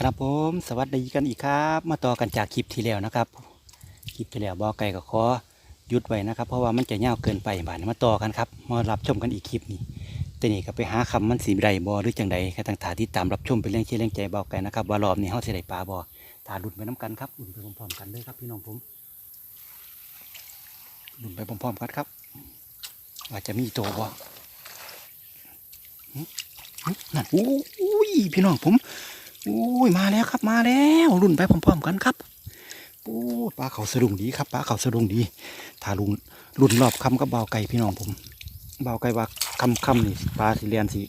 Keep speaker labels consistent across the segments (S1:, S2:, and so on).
S1: ครับผมสวัสดีกันอีกครับ มาต่อกันจากคลิปที่แล้วนะครับ คลิปที่แล้วบอไก่ก็ขอหยุดไว้นะครับ เพราะว่ามันจะยาวเกินไปบานมาต่อกันครับมารับชมกันอีกคลิปนี้แต่นี่ก็ไปหาคำมันสีใดบอหรือจังใดแค่ต่างถาที่ตามรับชมเป็นเรื่องเชื่อเรื่องใจบอไก่นะครับว่ารอบนี้เฮาสิได้ปลาบอตาดุนไปน้ำกันครับดุนไปพร้อมๆกันเลยครับพี่น้องผมดุนไปพร้อมๆกันครับว่าจจะมีตบ่หึหึนั่นอุ้ยพี่น้องผม อุ้ยมาแล้วครับมาแล้วรุ่นไปพร้อมๆกันครับโอ้ปลาเขาสะดุงดีครับปลาเขาสะดุงดีถ้าลุงรุ่นรอบคำกับเบาไก่พี่น้องผมเบาไก่ว่าคำคำนี่ปลาสีเรียนสี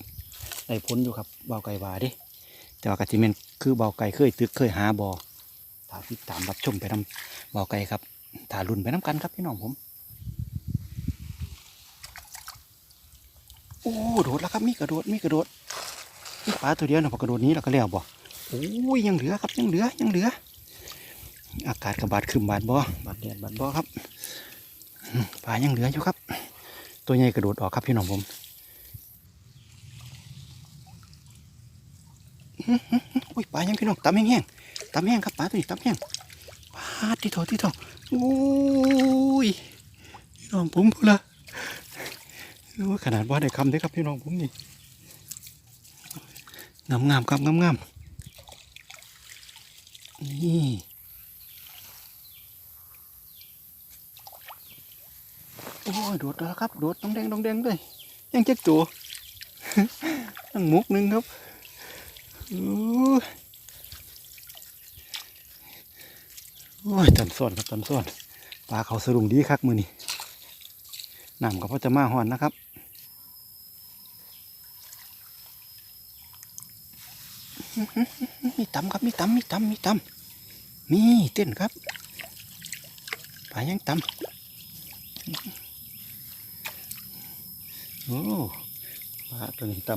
S1: ได้พ้นอยู่ครับเบาไก่ว่าเดิแต่ว่ากะจิเมนคือเบาไก่เคยตึกเคยหาบอถ้าติดตามรับชมไปนำเบาไก่ครับถ้ารุ่นไปน้ำกันครับพี่น้องผมโอ้โดดแล้วครับมีกระโดดมีกระโดดมีปลาตัวเดียวนะพอกระโดดนี้เราก็แล้วบ่ โอ้ยยังเหลือครับยังเหลือยังเหลือ อากาศกับบาดคืมบาดบ่บาดแดดบาดบ่ครับปลายังเหลืออยู่ครับ ตัวใหญ่กระโดดออกครับพี่น้องผมอุ้ยปลายังพี่น้องตำแห้งๆตำแห้งครับปลาตัวนี้ตำแห้งปลาที่โถที่โถโอ้ยพี่น้องผมพูดละโอ้ขนาดว่าได้คำได้ครับพี่น้องผมนี่งามงามๆครับงามงามๆ นี่โอ้ยโดดแล้วครับ โดดต้องแดงต้องแดงเลยยังเจ๊กตัวตั้งมุกนึงครับโอ้ยตันซ่อนครับตันซ่อนปลาเขาสรุงดีคักมือนี่น้ำก็พอจะมาหอนนะครับ มีตำครับมีตำมีตำมีตำมีเต้นครับปลายังตำโอ้ปลาตัวนี้ต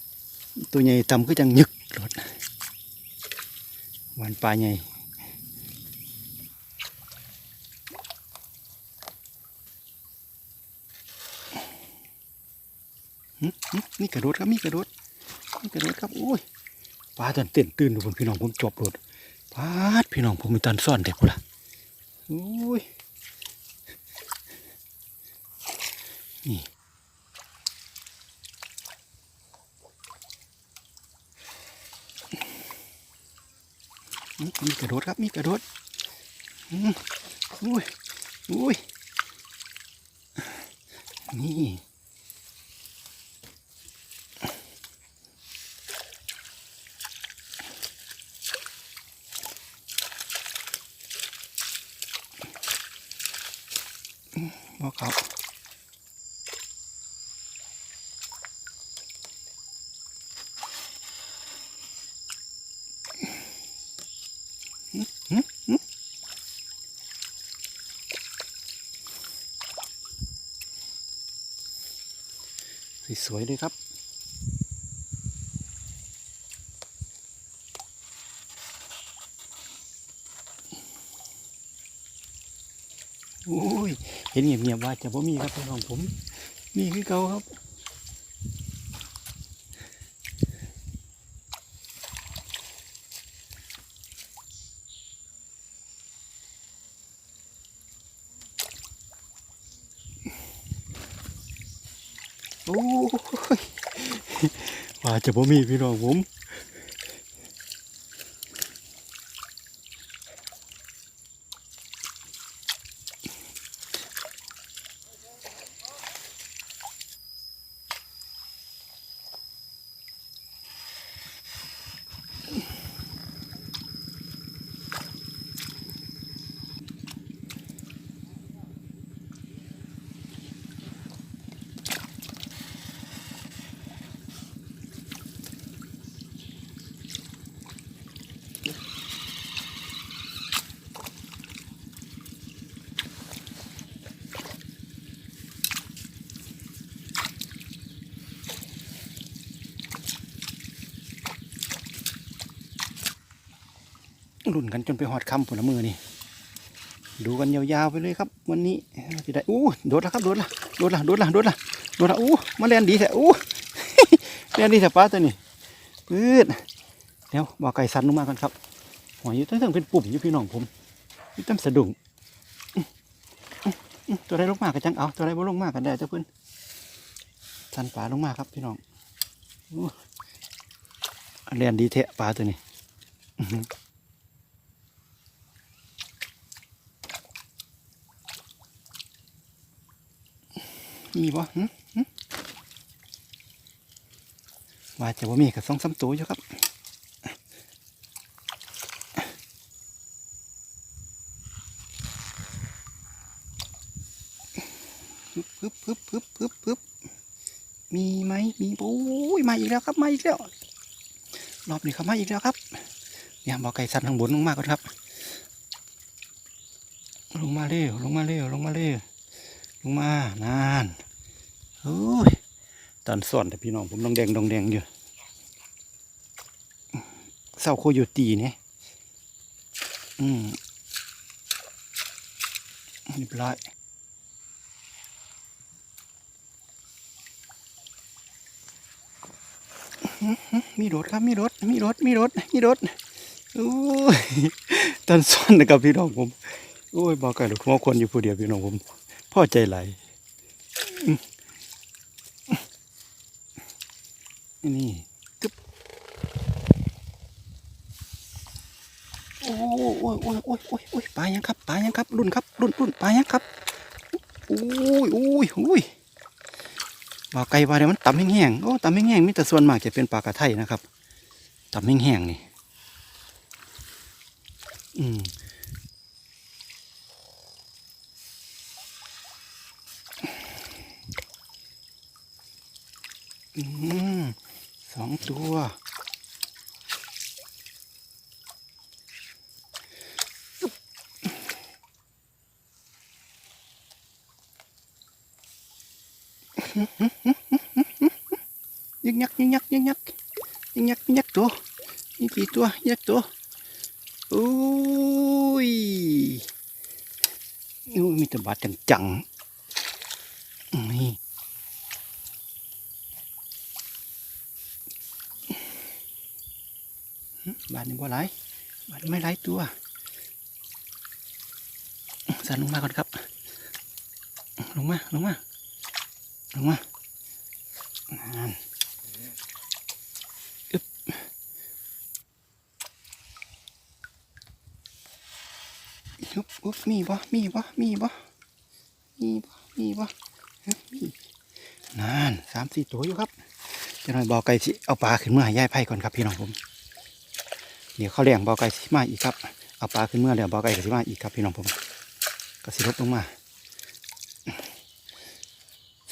S1: ำตัวใหญ่ตำก็จังยึกรถวันปลาใหญ่หึหึมีกระโดดครับมีกระโดดมีกระโดดครับโอ้ย ปลาตันเต้นตื่นดูผมพี่น้องผมจบรถปลาพี่น้องผมมีตันซ่อนเด็กกูละโอ้ยนี่มีกระโดดครับมีกระโดดอื้อโอ้ยโอ้ยนี่ บ่เขาหึหึหึสวยๆเลยครับ โอ้ยเห็นเงียบๆว่าจะบ่มีครับพี่น้องผม มีคือเก่าครับโอ้ยว่าจะบ่มีพี่น้องผม ลุ่นกันจนไปหอดคำผลมือนี่ดูกันยาวๆไปเลยครับ วันนี้จะได้อู้โดดแล้วครับโดดละโดดละโดดละโดดละโดดละอู้มาเล่นดีแท้อู้เล่นดีแท้ป้าตัวนี้ปืดเดี๋ยวบ่อไก่สันลงมากันครับหอยอยู่ตั้งๆเป็นปุ่มอยู่พี่น้องผมอยู่ตั้งสะดุ้งอื้ออื้ออื้อตัวใดลงมาก็จังเอาตัวใดบ่ลงมากกันได้เจ้าเพื่อนสันปลาลงมาครับพี่น้องอู้อันเรียนดีเทะปลาตัวนี้อื้อหือ มีบ่ว่าจะว่ามีกับสองสามตัวอยู่ครับปึ๊บปึ๊บปึ๊บปึ๊บปึ๊บปึ๊บมีไหมมีโอ้ยมาอีกแล้วครับมาอีกแล้วรอบนี้ครับมาอีกแล้วครับเนี่ยบอกไก่สันทางบนลงมาก่อนครับ ลงมาเร็วลงมาเร็วลงมาเร็ว ลงมานานโอ้ยตอนสอนแต่พี่น้องผมดองแดงดองแดงอยู่เศร้าโคโยตีเนี่ยอืมเรียบร้อยมีรถครับมีรถมีรถมีรถมีรถโอ้ยตอนซ่อนนะครับพี่น้องผมโอ้ยบอกกันหรือว่าคนอยู่ผู้เดียวพี่น้องผม พ่อใจไหลนี่กึบโอ้ยโอ้ยโอ้ยโอ้ยโอ้ยโอ้ปลายังครับปลายังครับรุ่นครับรุ่นรุ่นปลายังครับโอ้ยโอ้ยโอ้ยปลาไก่ปลาเนี่ยมันต่ำแห้งๆโอ้ต่ำแห้งๆมีแต่ส่วนมากจะเป็นปลากระไทนะครับต่ำแห้งๆนี่อืม อืมสองตัว ยึกยักยึกยักยึกยักยึกยักยึกยักตัวนี่กี่ตัวยักตัวโอ้ยอู้มีต่บาดจังจังๆนี่ บาดนี่บ่หลบาดไม่หลตัวสั่นลงมาก่อนครับ ลงมา ลงมา ลงมานั่นอุ๊บอุ๊บมีบ่มีบ่มีบ่มีบ่มีบ่มีนั่นสามสี่ตัวอยู่ครับจะหน่อยบอกไก่สิเอาปลาขึ้นเมื่อให้ยายไผ่ก่อนครับพี่น้องผม เดี๋ยวเขาเลี้ยงบอไก่สิมาอีกครับ เอาปลาขึ้นเมื่อเดี๋ยวบอไก่ก็สิมาอีกครับพี่น้องผมก็สิลดลงมา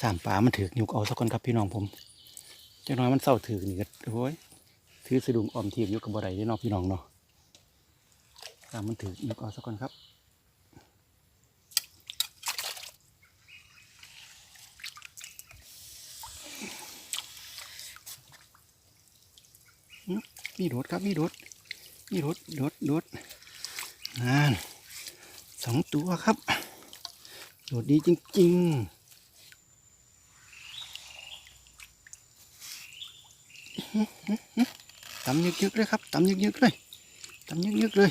S1: สามปลามันถือกยุกเอาสักคนครับพี่น้องผมเจ้าน้อยมันเศร้าถือนี่ก็โอ้ยถือสะดุงอมทีมยู่กับบ่ได้เด้อนาะพี่น้องเนาะสามมันถือกยุกเอาสักคนครับมีรถครับมีรถมี รถรถรถนั่นสองตัวครับโดดดีจริงๆตำยึกๆเลยครับตำยึกๆเลยตำยึกๆเลย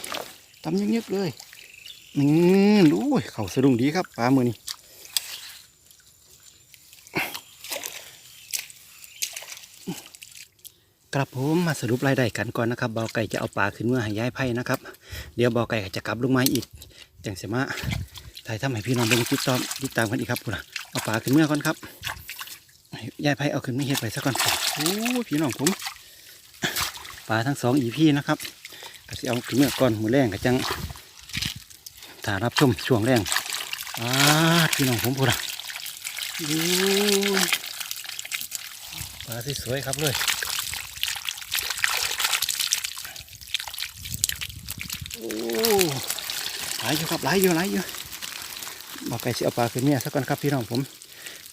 S1: ตำยึกๆเลยนี่ดูเขาสะดุ้งดีครับปลามือนี่ ครับผมมาสรุปรายได้กันก่อนนะครับเบาไก่จะเอาปลาขึ้นเมื่อห้ย้ายไผ่นะครับ เดี๋ยวเบาไก่จะกลับลงมาอีกจังเสมาถ่ายทำให้พี่น้องเป็นติดตามติดตามกันอีกครับพุ่นน่ะเอาปลาขึ้นเมื่อก่อนครับย้ายไผ่เอาขึ้นไม่เห็ดไปสักก่อนโอ้พี่น้องผมปลาทั้งสองอีพี่นะครับก็สิเอาขึ้นเมื่อก่อนหมูแรงก็จังถ้ารับชมช่วงแรงอ่าพี่น้องผมพุ่นน่ะปลาที่สวยครับเลย โอ้ หลายอยู่ครับหลายอยู่หลายอยู่บอกไก่สิเอาปลาขึ้นเนี่ยสักก่อนครับพี่น้องผม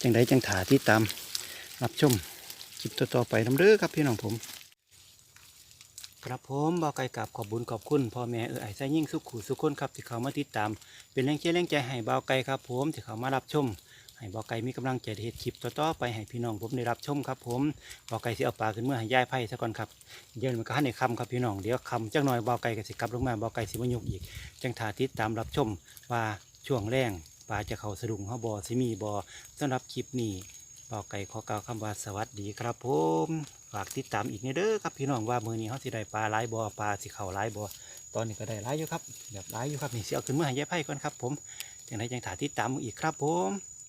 S1: จังไดจังถาที่ตามรับชมคลิปต่อๆไปน้ำเด้อครับพี่น้องผมครับผมบอกไก่กับขอบบุญขอบคุณพ่อแม่เออไอ้ใจยิ่งสุขขู่สุขคนครับที่เขามาติดตาม เป็นแรงเชียร์แรงใจให้บ่าวไก่ครับผมที่เขามารับชม ให้บ่อไก่มีกำลังใจเฮ็ดคลิปต่อๆไปให้พี่น้องผมได้รับชมครับผมบ่อไก่สิเอาปลาขึ้นเมื่อให้ยายไผ่ซะก่อนครับเดี๋ยวมันก็หันในคำครับพี่น้องเดี๋ยวคำจักหน่อยบ่อไก่ก็สิกลับลงมาบ่อไก่สิบ่ยกอีก จังถาติดตามรับชมว่าช่วงแรงปลาจะเข้าสะดุงเฮาบ่สิมีบ่สำหรับคลิปนี้บ่อไก่ขอกล่าวคำว่าสวัสดีครับผมฝากติดตามอีกในเด้อครับพี่น้องว่ามือนี้เฮาสิได้ปลาหลายบ่ปลาสิเข้าหลายบ่ตอนนี้ก็ได้หลายอยู่ครับแบบหลายอยู่ครับนี่สิเอาขึ้นเมาให้ยายไผ่ก่อนครับผมจังไดจังถาติดตามอีกครับผม